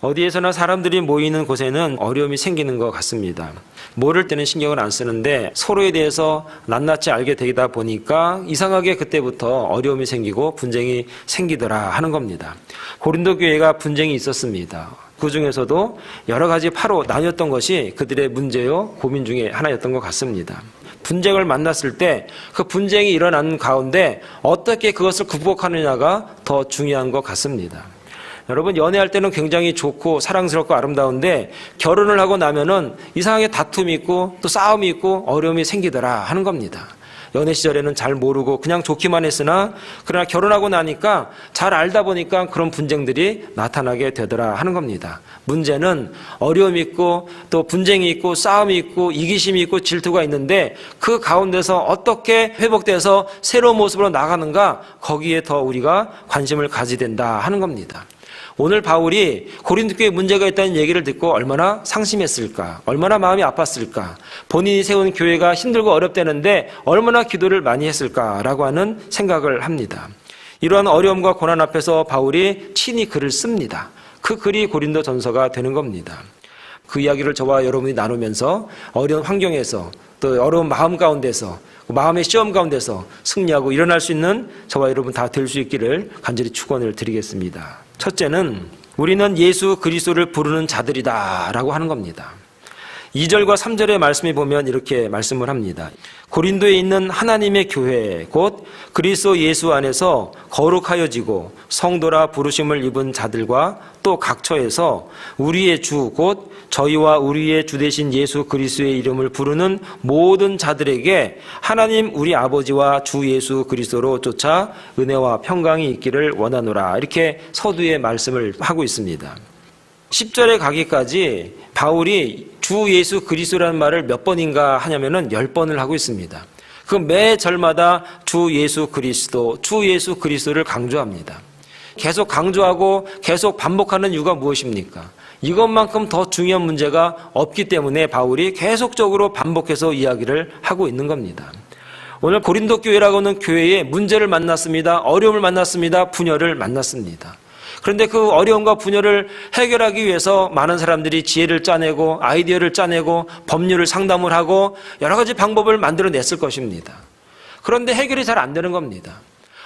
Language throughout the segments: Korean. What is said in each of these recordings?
어디에서나 사람들이 모이는 곳에는 어려움이 생기는 것 같습니다. 모를 때는 신경을 안 쓰는데 서로에 대해서 낱낱이 알게 되다 보니까 이상하게 그때부터 어려움이 생기고 분쟁이 생기더라 하는 겁니다. 고린도 교회가 분쟁이 있었습니다. 그 중에서도 여러 가지 파로 나뉘었던 것이 그들의 문제요 고민 중에 하나였던 것 같습니다. 분쟁을 만났을 때 그 분쟁이 일어난 가운데 어떻게 그것을 극복하느냐가 더 중요한 것 같습니다. 여러분 연애할 때는 굉장히 좋고 사랑스럽고 아름다운데 결혼을 하고 나면은 이상하게 다툼이 있고 또 싸움이 있고 어려움이 생기더라 하는 겁니다. 연애 시절에는 잘 모르고 그냥 좋기만 했으나 그러나 결혼하고 나니까 잘 알다 보니까 그런 분쟁들이 나타나게 되더라 하는 겁니다. 문제는 어려움이 있고 또 분쟁이 있고 싸움이 있고 이기심이 있고 질투가 있는데 그 가운데서 어떻게 회복돼서 새로운 모습으로 나가는가 거기에 더 우리가 관심을 가지야 된다 하는 겁니다. 오늘 바울이 고린도 교회에 문제가 있다는 얘기를 듣고 얼마나 상심했을까, 얼마나 마음이 아팠을까, 본인이 세운 교회가 힘들고 어렵다는데 얼마나 기도를 많이 했을까라고 하는 생각을 합니다. 이러한 어려움과 고난 앞에서 바울이 친히 글을 씁니다. 그 글이 고린도 전서가 되는 겁니다. 그 이야기를 저와 여러분이 나누면서 어려운 환경에서 또 어려운 마음 가운데서 마음의 시험 가운데서 승리하고 일어날 수 있는 저와 여러분 다 될 수 있기를 간절히 축원을 드리겠습니다. 첫째는 우리는 예수 그리스도를 부르는 자들이다라고 하는 겁니다. 2절과 3절의 말씀에 보면 이렇게 말씀을 합니다. 고린도에 있는 하나님의 교회 곧 그리스도 예수 안에서 거룩하여지고 성도라 부르심을 입은 자들과 또 각처에서 우리의 주 곧 저희와 우리의 주 되신 예수 그리스도의 이름을 부르는 모든 자들에게 하나님 우리 아버지와 주 예수 그리스도로 쫓아 은혜와 평강이 있기를 원하노라 이렇게 서두에 말씀을 하고 있습니다. 10절에 가기까지 바울이 주 예수 그리스도라는 말을 몇 번인가 하냐면은 10번을 하고 있습니다. 그 매 절마다 주 예수 그리스도, 주 예수 그리스도를 강조합니다. 계속 강조하고 계속 반복하는 이유가 무엇입니까? 이것만큼 더 중요한 문제가 없기 때문에 바울이 계속적으로 반복해서 이야기를 하고 있는 겁니다. 오늘 고린도 교회라고는 교회에 문제를 만났습니다. 어려움을 만났습니다. 분열을 만났습니다. 그런데 그 어려움과 분열을 해결하기 위해서 많은 사람들이 지혜를 짜내고 아이디어를 짜내고 법률을 상담을 하고 여러 가지 방법을 만들어냈을 것입니다. 그런데 해결이 잘 안 되는 겁니다.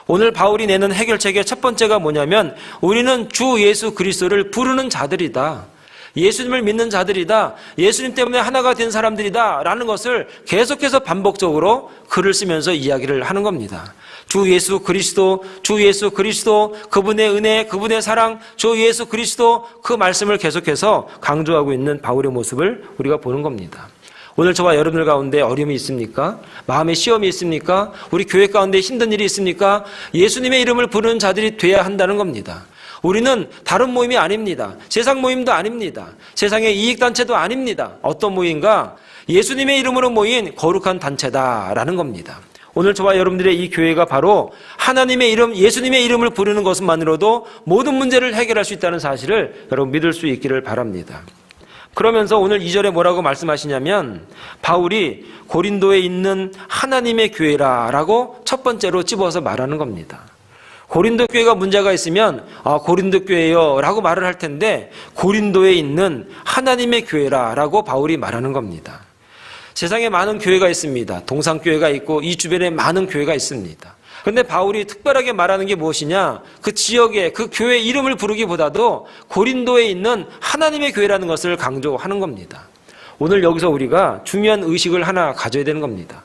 오늘 바울이 내는 해결책의 첫 번째가 뭐냐면 우리는 주 예수 그리스도를 부르는 자들이다. 예수님을 믿는 자들이다. 예수님 때문에 하나가 된 사람들이다. 라는 것을 계속해서 반복적으로 글을 쓰면서 이야기를 하는 겁니다. 주 예수 그리스도, 주 예수 그리스도, 그분의 은혜, 그분의 사랑, 주 예수 그리스도 그 말씀을 계속해서 강조하고 있는 바울의 모습을 우리가 보는 겁니다. 오늘 저와 여러분들 가운데 어려움이 있습니까? 마음의 시험이 있습니까? 우리 교회 가운데 힘든 일이 있습니까? 예수님의 이름을 부르는 자들이 돼야 한다는 겁니다. 우리는 다른 모임이 아닙니다. 세상 모임도 아닙니다. 세상의 이익단체도 아닙니다. 어떤 모임인가? 예수님의 이름으로 모인 거룩한 단체다라는 겁니다. 오늘 저와 여러분들의 이 교회가 바로 하나님의 이름, 예수님의 이름을 부르는 것만으로도 모든 문제를 해결할 수 있다는 사실을 여러분 믿을 수 있기를 바랍니다. 그러면서 오늘 2절에 뭐라고 말씀하시냐면 바울이 고린도에 있는 하나님의 교회라라고 첫 번째로 집어서 말하는 겁니다. 고린도 교회가 문제가 있으면 아, 고린도 교회요라고 말을 할 텐데 고린도에 있는 하나님의 교회라라고 바울이 말하는 겁니다. 세상에 많은 교회가 있습니다. 동상교회가 있고 이 주변에 많은 교회가 있습니다. 그런데 바울이 특별하게 말하는 게 무엇이냐? 그 지역의 그 교회 이름을 부르기보다도 고린도에 있는 하나님의 교회라는 것을 강조하는 겁니다. 오늘 여기서 우리가 중요한 의식을 하나 가져야 되는 겁니다.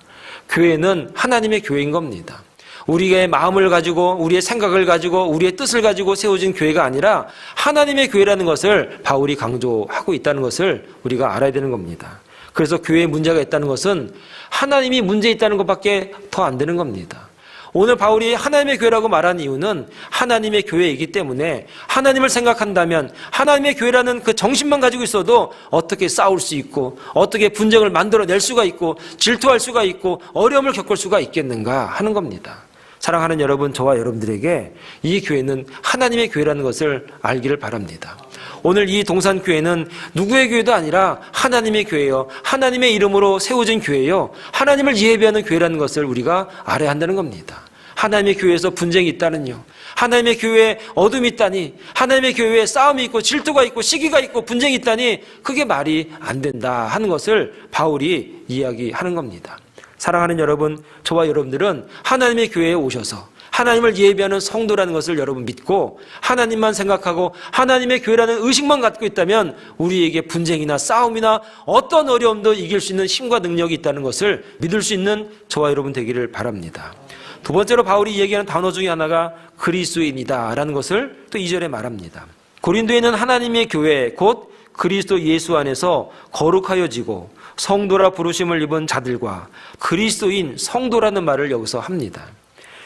교회는 하나님의 교회인 겁니다. 우리의 마음을 가지고 우리의 생각을 가지고 우리의 뜻을 가지고 세워진 교회가 아니라 하나님의 교회라는 것을 바울이 강조하고 있다는 것을 우리가 알아야 되는 겁니다. 그래서 교회에 문제가 있다는 것은 하나님이 문제 있다는 것밖에 더 안 되는 겁니다. 오늘 바울이 하나님의 교회라고 말한 이유는 하나님의 교회이기 때문에 하나님을 생각한다면 하나님의 교회라는 그 정신만 가지고 있어도 어떻게 싸울 수 있고 어떻게 분쟁을 만들어낼 수가 있고 질투할 수가 있고 어려움을 겪을 수가 있겠는가 하는 겁니다. 사랑하는 여러분, 저와 여러분들에게 이 교회는 하나님의 교회라는 것을 알기를 바랍니다. 오늘 이 동산교회는 누구의 교회도 아니라 하나님의 교회요. 하나님의 이름으로 세워진 교회요. 하나님을 예배하는 교회라는 것을 우리가 알아야 한다는 겁니다. 하나님의 교회에서 분쟁이 있다는요. 하나님의 교회에 어둠이 있다니, 하나님의 교회에 싸움이 있고 질투가 있고 시기가 있고 분쟁이 있다니, 그게 말이 안 된다 하는 것을 바울이 이야기하는 겁니다. 사랑하는 여러분, 저와 여러분들은 하나님의 교회에 오셔서 하나님을 예배하는 성도라는 것을 여러분 믿고 하나님만 생각하고 하나님의 교회라는 의식만 갖고 있다면 우리에게 분쟁이나 싸움이나 어떤 어려움도 이길 수 있는 힘과 능력이 있다는 것을 믿을 수 있는 저와 여러분 되기를 바랍니다. 두 번째로 바울이 얘기하는 단어 중에 하나가 그리스도인이다라는 것을 또 2절에 말합니다. 고린도에 있는 하나님의 교회 곧 그리스도 예수 안에서 거룩하여지고 성도라 부르심을 입은 자들과 그리스도인 성도라는 말을 여기서 합니다.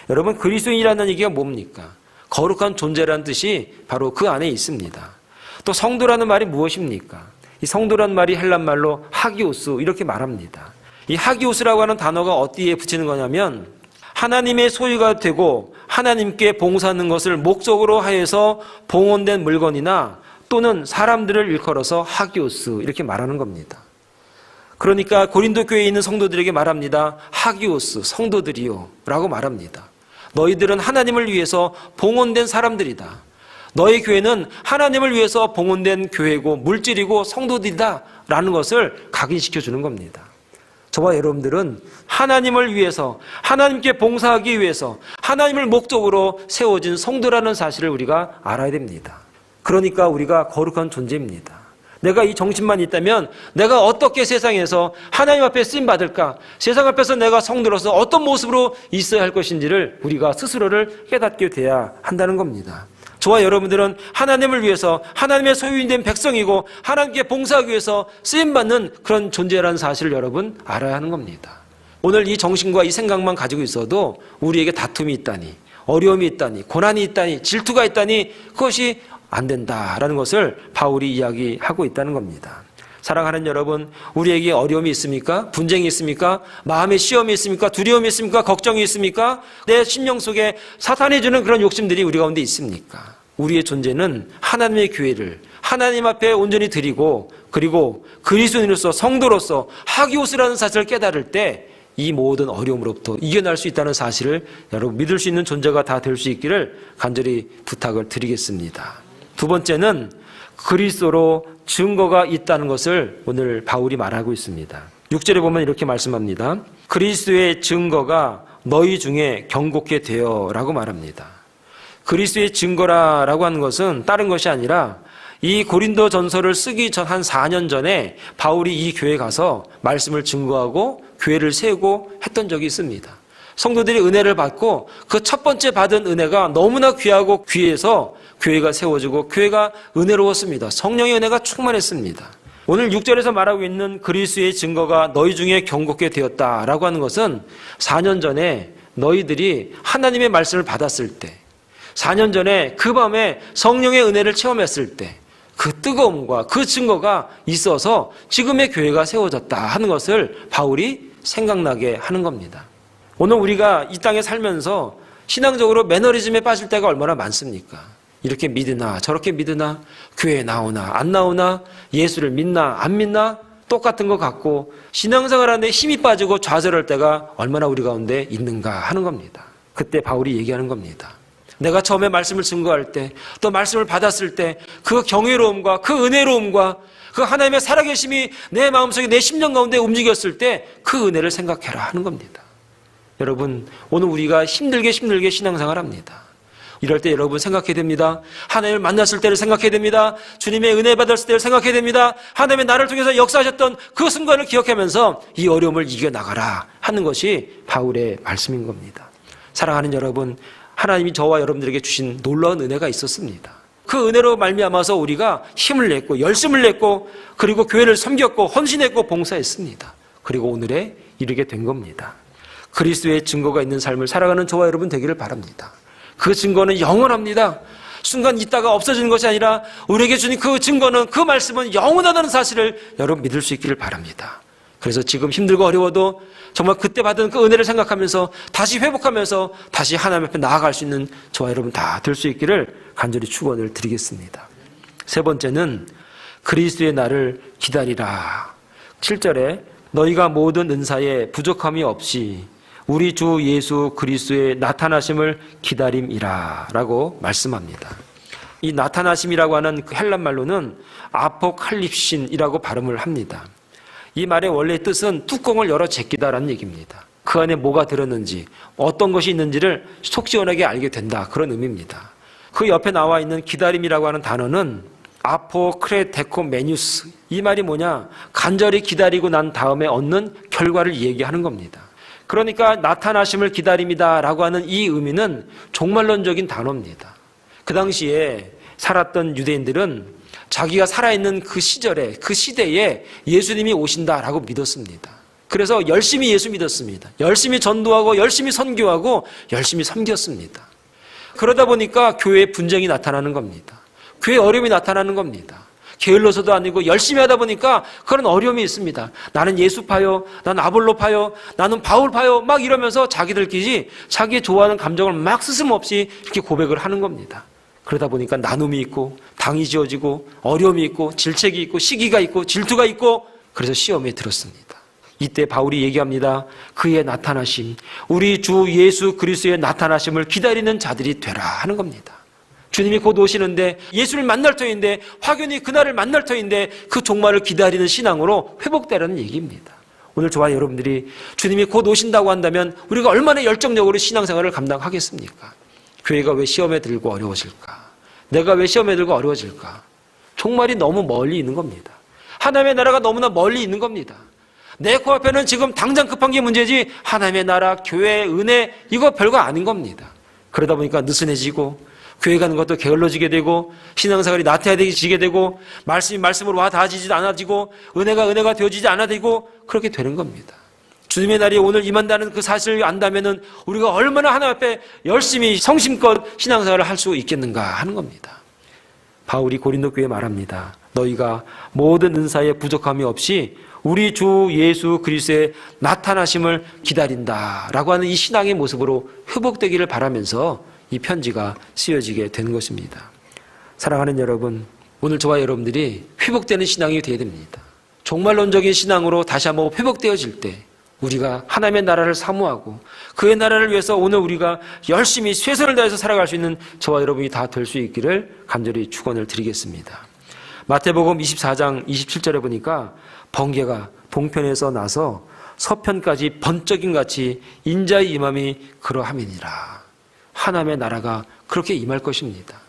여러분 그리스도인이라는 얘기가 뭡니까? 거룩한 존재라는 뜻이 바로 그 안에 있습니다. 또 성도라는 말이 무엇입니까? 이 성도라는 말이 헬란 말로 하기오스 이렇게 말합니다. 이 하기오스라고 하는 단어가 어디에 붙이는 거냐면 하나님의 소유가 되고 하나님께 봉사하는 것을 목적으로 하여서 봉헌된 물건이나 또는 사람들을 일컬어서 하기오스 이렇게 말하는 겁니다. 그러니까 고린도 교회에 있는 성도들에게 말합니다. 하기오스 성도들이요 라고 말합니다. 너희들은 하나님을 위해서 봉헌된 사람들이다. 너희 교회는 하나님을 위해서 봉헌된 교회고 물질이고 성도들이다 라는 것을 각인시켜 주는 겁니다. 저와 여러분들은 하나님을 위해서 하나님께 봉사하기 위해서 하나님을 목적으로 세워진 성도라는 사실을 우리가 알아야 됩니다. 그러니까 우리가 거룩한 존재입니다. 내가 이 정신만 있다면 내가 어떻게 세상에서 하나님 앞에 쓰임 받을까? 세상 앞에서 내가 성도로서 어떤 모습으로 있어야 할 것인지를 우리가 스스로를 깨닫게 돼야 한다는 겁니다. 저와 여러분들은 하나님을 위해서 하나님의 소유인 된 백성이고 하나님께 봉사하기 위해서 쓰임 받는 그런 존재라는 사실을 여러분 알아야 하는 겁니다. 오늘 이 정신과 이 생각만 가지고 있어도 우리에게 다툼이 있다니, 어려움이 있다니, 고난이 있다니, 질투가 있다니 그것이 안 된다라는 것을 바울이 이야기하고 있다는 겁니다. 사랑하는 여러분, 우리에게 어려움이 있습니까? 분쟁이 있습니까? 마음의 시험이 있습니까? 두려움이 있습니까? 걱정이 있습니까? 내 심령 속에 사탄이 주는 그런 욕심들이 우리 가운데 있습니까? 우리의 존재는 하나님의 교회를 하나님 앞에 온전히 드리고 그리고 그리스도인으로서 성도로서 하기오스라는 사실을 깨달을 때 이 모든 어려움으로부터 이겨낼 수 있다는 사실을 여러분 믿을 수 있는 존재가 다 될 수 있기를 간절히 부탁을 드리겠습니다. 두 번째는 그리스도로 증거가 있다는 것을 오늘 바울이 말하고 있습니다. 6절에 보면 이렇게 말씀합니다. 그리스도의 증거가 너희 중에 경고케 되어라고 말합니다. 그리스도의 증거라라고 하는 것은 다른 것이 아니라 이 고린도 전서를 쓰기 전 한 4년 전에 바울이 이 교회 가서 말씀을 증거하고 교회를 세우고 했던 적이 있습니다. 성도들이 은혜를 받고 그 첫 번째 받은 은혜가 너무나 귀하고 귀해서 교회가 세워지고 교회가 은혜로웠습니다. 성령의 은혜가 충만했습니다. 오늘 6절에서 말하고 있는 그리스의 증거가 너희 중에 경고케 되었다라고 하는 것은 4년 전에 너희들이 하나님의 말씀을 받았을 때 4년 전에 그 밤에 성령의 은혜를 체험했을 때 그 뜨거움과 그 증거가 있어서 지금의 교회가 세워졌다 하는 것을 바울이 생각나게 하는 겁니다. 오늘 우리가 이 땅에 살면서 신앙적으로 매너리즘에 빠질 때가 얼마나 많습니까? 이렇게 믿으나 저렇게 믿으나 교회에 나오나 안 나오나 예수를 믿나 안 믿나 똑같은 것 같고 신앙생활 하는데 힘이 빠지고 좌절할 때가 얼마나 우리 가운데 있는가 하는 겁니다. 그때 바울이 얘기하는 겁니다. 내가 처음에 말씀을 증거할 때, 또 말씀을 받았을 때, 그 경외로움과 그 은혜로움과 그 하나님의 살아계심이 내 마음속에 내 심령 가운데 움직였을 때 그 은혜를 생각해라 하는 겁니다. 여러분, 오늘 우리가 힘들게 힘들게 신앙생활 합니다. 이럴 때 여러분 생각해야 됩니다. 하나님을 만났을 때를 생각해야 됩니다. 주님의 은혜 받았을 때를 생각해야 됩니다. 하나님의 나를 통해서 역사하셨던 그 순간을 기억하면서 이 어려움을 이겨나가라 하는 것이 바울의 말씀인 겁니다. 사랑하는 여러분, 하나님이 저와 여러분들에게 주신 놀라운 은혜가 있었습니다. 그 은혜로 말미암아서 우리가 힘을 냈고 열심을 냈고 그리고 교회를 섬겼고 헌신했고 봉사했습니다. 그리고 오늘에 이르게 된 겁니다. 그리스도의 증거가 있는 삶을 살아가는 저와 여러분 되기를 바랍니다. 그 증거는 영원합니다. 순간 있다가 없어지는 것이 아니라 우리에게 주신 그 증거는 그 말씀은 영원하다는 사실을 여러분 믿을 수 있기를 바랍니다. 그래서 지금 힘들고 어려워도 정말 그때 받은 그 은혜를 생각하면서 다시 회복하면서 다시 하나님 앞에 나아갈 수 있는 저와 여러분 다 될 수 있기를 간절히 축원을 드리겠습니다. 세 번째는 그리스도의 날을 기다리라. 7절에 너희가 모든 은사에 부족함이 없이 우리 주 예수 그리스도의 나타나심을 기다림이라라고 말씀합니다. 이 나타나심이라고 하는 그 헬란 말로는 아포칼립신이라고 발음을 합니다. 이 말의 원래 뜻은 뚜껑을 열어 제끼다라는 얘기입니다. 그 안에 뭐가 들었는지 어떤 것이 있는지를 속 시원하게 알게 된다 그런 의미입니다. 그 옆에 나와 있는 기다림이라고 하는 단어는 아포크레테코메뉴스 이 말이 뭐냐 간절히 기다리고 난 다음에 얻는 결과를 얘기하는 겁니다. 그러니까 나타나심을 기다림이다라고 하는 이 의미는 종말론적인 단어입니다. 그 당시에 살았던 유대인들은 자기가 살아있는 그 시절에 그 시대에 예수님이 오신다라고 믿었습니다. 그래서 열심히 예수 믿었습니다. 열심히 전도하고 열심히 선교하고 열심히 섬겼습니다. 그러다 보니까 교회에 분쟁이 나타나는 겁니다. 교회 어려움이 나타나는 겁니다. 게을러서도 아니고 열심히 하다 보니까 그런 어려움이 있습니다. 나는 예수파요, 나는 아볼로파요, 나는 바울파요, 막 이러면서 자기들끼리 자기 좋아하는 감정을 막 스스럼없이 이렇게 고백을 하는 겁니다. 그러다 보니까 나눔이 있고, 당이 지어지고, 어려움이 있고, 질책이 있고, 시기가 있고, 질투가 있고, 그래서 시험에 들었습니다. 이때 바울이 얘기합니다. 그의 나타나심, 우리 주 예수 그리스도의 나타나심을 기다리는 자들이 되라 하는 겁니다. 주님이 곧 오시는데 예수를 만날 터인데 확연히 그날을 만날 터인데 그 종말을 기다리는 신앙으로 회복되라는 얘기입니다. 오늘 저와 여러분들이 주님이 곧 오신다고 한다면 우리가 얼마나 열정적으로 신앙생활을 감당하겠습니까? 교회가 왜 시험에 들고 어려워질까? 내가 왜 시험에 들고 어려워질까? 종말이 너무 멀리 있는 겁니다. 하나님의 나라가 너무나 멀리 있는 겁니다. 내 코앞에는 지금 당장 급한 게 문제지 하나님의 나라, 교회, 은혜 이거 별거 아닌 겁니다. 그러다 보니까 느슨해지고 교회 가는 것도 게을러지게 되고 신앙생활이 나태해지게 되고 말씀이 말씀으로 와 닿아지지 않아지고 은혜가 은혜가 되어지지 않아지고 그렇게 되는 겁니다. 주님의 날이 오늘 임한다는 그 사실을 안다면은 우리가 얼마나 하나님 앞에 열심히 성심껏 신앙생활을 할 수 있겠는가 하는 겁니다. 바울이 고린도 교회에 말합니다. 너희가 모든 은사에 부족함이 없이 우리 주 예수 그리스도의 나타나심을 기다린다라고 하는 이 신앙의 모습으로 회복되기를 바라면서 이 편지가 쓰여지게 된 것입니다. 사랑하는 여러분, 오늘 저와 여러분들이 회복되는 신앙이 되어야 됩니다. 종말론적인 신앙으로 다시 한번 회복되어질 때 우리가 하나님의 나라를 사모하고 그의 나라를 위해서 오늘 우리가 열심히 최선을 다해서 살아갈 수 있는 저와 여러분이 다 될 수 있기를 간절히 축원을 드리겠습니다. 마태복음 24장 27절에 보니까 번개가 동편에서 나서 서편까지 번쩍임 같이 인자의 임함이 그러함이니라. 하나님의 나라가 그렇게 임할 것입니다.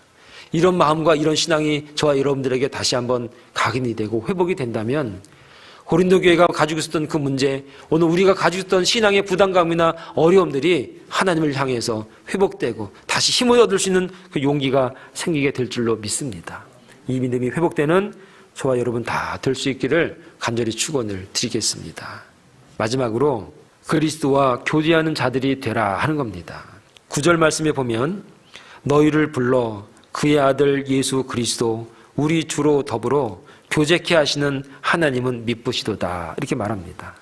이런 마음과 이런 신앙이 저와 여러분들에게 다시 한번 각인이 되고 회복이 된다면 고린도 교회가 가지고 있었던 그 문제, 오늘 우리가 가지고 있던 신앙의 부담감이나 어려움들이 하나님을 향해서 회복되고 다시 힘을 얻을 수 있는 그 용기가 생기게 될 줄로 믿습니다. 이 믿음이 회복되는 저와 여러분 다 될 수 있기를 간절히 축원을 드리겠습니다. 마지막으로 그리스도와 교제하는 자들이 되라 하는 겁니다. 구절 말씀에 보면 너희를 불러 그의 아들 예수 그리스도 우리 주로 더불어 교제케 하시는 하나님은 믿부시도다 이렇게 말합니다.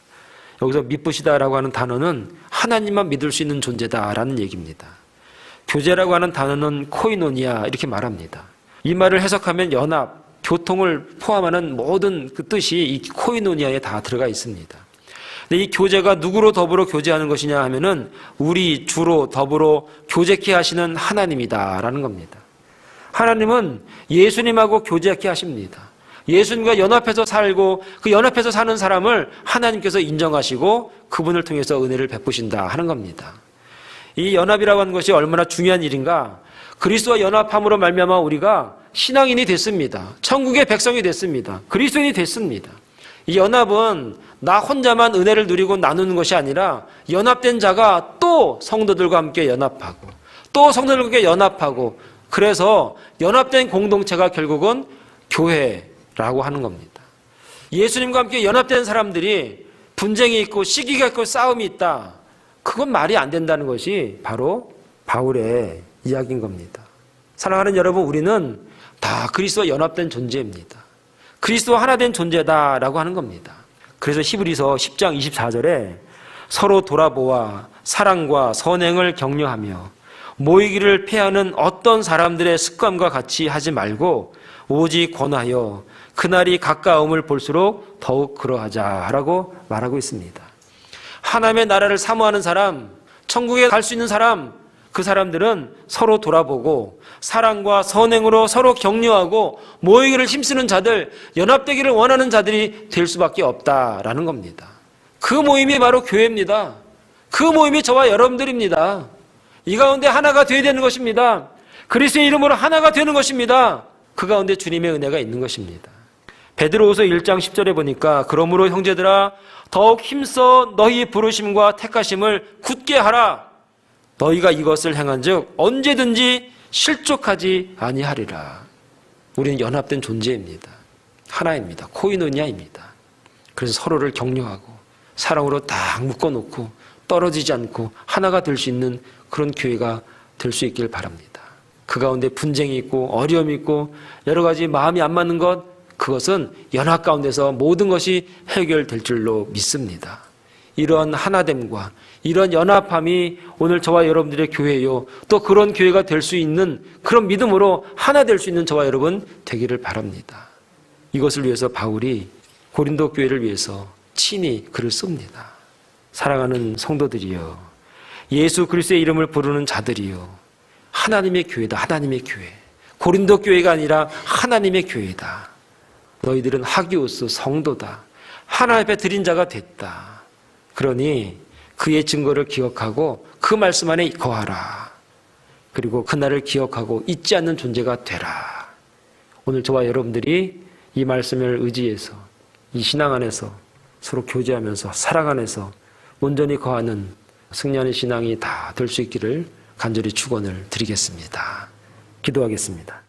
여기서 믿부시다라고 하는 단어는 하나님만 믿을 수 있는 존재다라는 얘기입니다. 교제라고 하는 단어는 코이노니아 이렇게 말합니다. 이 말을 해석하면 연합, 교통을 포함하는 모든 그 뜻이 이 코이노니아에 다 들어가 있습니다. 근데 이 교제가 누구로 더불어 교제하는 것이냐 하면은 우리 주로 더불어 교제케 하시는 하나님이다라는 겁니다. 하나님은 예수님하고 교제케 하십니다. 예수님과 연합해서 살고 그 연합해서 사는 사람을 하나님께서 인정하시고 그분을 통해서 은혜를 베푸신다 하는 겁니다. 이 연합이라고 하는 것이 얼마나 중요한 일인가? 그리스도와 연합함으로 말미암아 우리가 신앙인이 됐습니다. 천국의 백성이 됐습니다. 그리스도인이 됐습니다. 이 연합은 나 혼자만 은혜를 누리고 나누는 것이 아니라 연합된 자가 또 성도들과 함께 연합하고 또 성도들과 함께 연합하고 그래서 연합된 공동체가 결국은 교회라고 하는 겁니다. 예수님과 함께 연합된 사람들이 분쟁이 있고 시기가 있고 싸움이 있다. 그건 말이 안 된다는 것이 바로 바울의 이야기인 겁니다. 사랑하는 여러분, 우리는 다 그리스도와 연합된 존재입니다. 그리스도와 하나 된 존재다라고 하는 겁니다. 그래서 히브리서 10장 24절에 서로 돌아보아 사랑과 선행을 격려하며 모이기를 패하는 어떤 사람들의 습관과 같이 하지 말고 오직 권하여 그날이 가까움을 볼수록 더욱 그러하자라고 말하고 있습니다. 하나님의 나라를 사모하는 사람, 천국에 갈 수 있는 사람, 그 사람들은 서로 돌아보고 사랑과 선행으로 서로 격려하고 모이기를 힘쓰는 자들, 연합되기를 원하는 자들이 될 수밖에 없다라는 겁니다. 그 모임이 바로 교회입니다. 그 모임이 저와 여러분들입니다. 이 가운데 하나가 되어야 되는 것입니다. 그리스도의 이름으로 하나가 되는 것입니다. 그 가운데 주님의 은혜가 있는 것입니다. 베드로후서 1장 10절에 보니까 그러므로 형제들아 더욱 힘써 너희 부르심과 택하심을 굳게 하라. 너희가 이것을 행한즉 언제든지 실족하지 아니하리라. 우리는 연합된 존재입니다. 하나입니다. 코이노니아입니다. 그래서 서로를 격려하고 사랑으로 딱 묶어놓고 떨어지지 않고 하나가 될 수 있는 그런 교회가 될 수 있길 바랍니다. 그 가운데 분쟁이 있고 어려움이 있고 여러 가지 마음이 안 맞는 것 그것은 연합 가운데서 모든 것이 해결될 줄로 믿습니다. 이런 하나됨과 이런 연합함이 오늘 저와 여러분들의 교회요. 또 그런 교회가 될 수 있는 그런 믿음으로 하나 될 수 있는 저와 여러분 되기를 바랍니다. 이것을 위해서 바울이 고린도 교회를 위해서 친히 글을 씁니다. 사랑하는 성도들이여. 예수 그리스도의 이름을 부르는 자들이여. 하나님의 교회다. 하나님의 교회. 고린도 교회가 아니라 하나님의 교회다. 너희들은 하기오스 성도다. 하나님 앞에 드린 자가 됐다. 그러니 그의 증거를 기억하고 그 말씀 안에 거하라. 그리고 그날을 기억하고 잊지 않는 존재가 되라. 오늘 저와 여러분들이 이 말씀을 의지해서 이 신앙 안에서 서로 교제하면서 사랑 안에서 온전히 거하는 승리하는 신앙이 다 될 수 있기를 간절히 축원을 드리겠습니다. 기도하겠습니다.